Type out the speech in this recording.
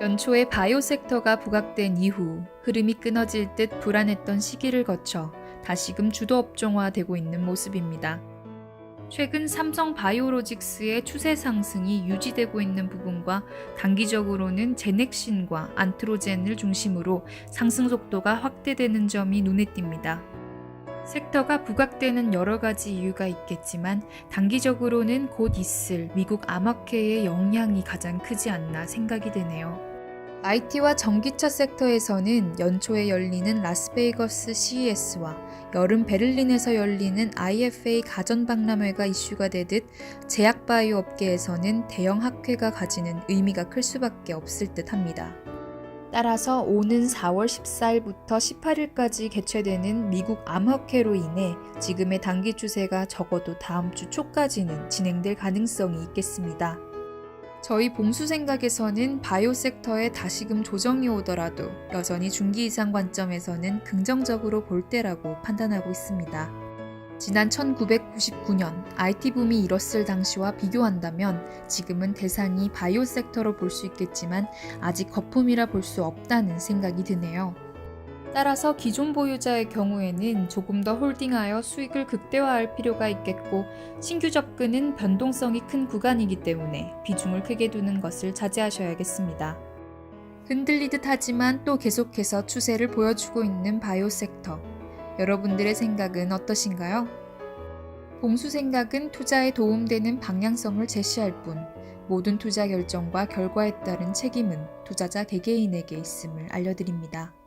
연초에 바이오 섹터가 부각된 이후 흐름이 끊어질 듯 불안했던 시기를 거쳐 다시금 주도 업종화되고 있는 모습입니다. 최근 삼성 바이오로직스의 추세 상승이 유지되고 있는 부분과 단기적으로는 제넥신과 안트로젠을 중심으로 상승 속도가 확대되는 점이 눈에 띕니다. 섹터가 부각되는 여러 가지 이유가 있겠지만 단기적으로는 곧 있을 미국 암흑회의 영향이 가장 크지 않나 생각이 되네요. IT와 전기차 섹터에서는 연초에 열리는 라스베이거스 CES와 여름 베를린에서 열리는 IFA 가전박람회가 이슈가 되듯 제약바이오 업계에서는 대형 학회가 가지는 의미가 클 수밖에 없을 듯 합니다. 따라서 오는 4월 14일부터 18일까지 개최되는 미국 암흑회로 인해 지금의 단기 추세가 적어도 다음 주 초까지는 진행될 가능성이 있겠습니다. 저희 봉수 생각에서는 바이오 섹터에 다시금 조정이 오더라도 여전히 중기 이상 관점에서는 긍정적으로 볼 때라고 판단하고 있습니다. 지난 1999년 IT 붐이 일었을 당시와 비교한다면 지금은 대상이 바이오 섹터로 볼 수 있겠지만 아직 거품이라 볼 수 없다는 생각이 드네요. 따라서 기존 보유자의 경우에는 조금 더 홀딩하여 수익을 극대화할 필요가 있겠고 신규 접근은 변동성이 큰 구간이기 때문에 비중을 크게 두는 것을 자제하셔야겠습니다. 흔들리듯 하지만 또 계속해서 추세를 보여주고 있는 바이오 섹터. 여러분들의 생각은 어떠신가요? 봉수 생각은 투자에 도움되는 방향성을 제시할 뿐 모든 투자 결정과 결과에 따른 책임은 투자자 개개인에게 있음을 알려드립니다.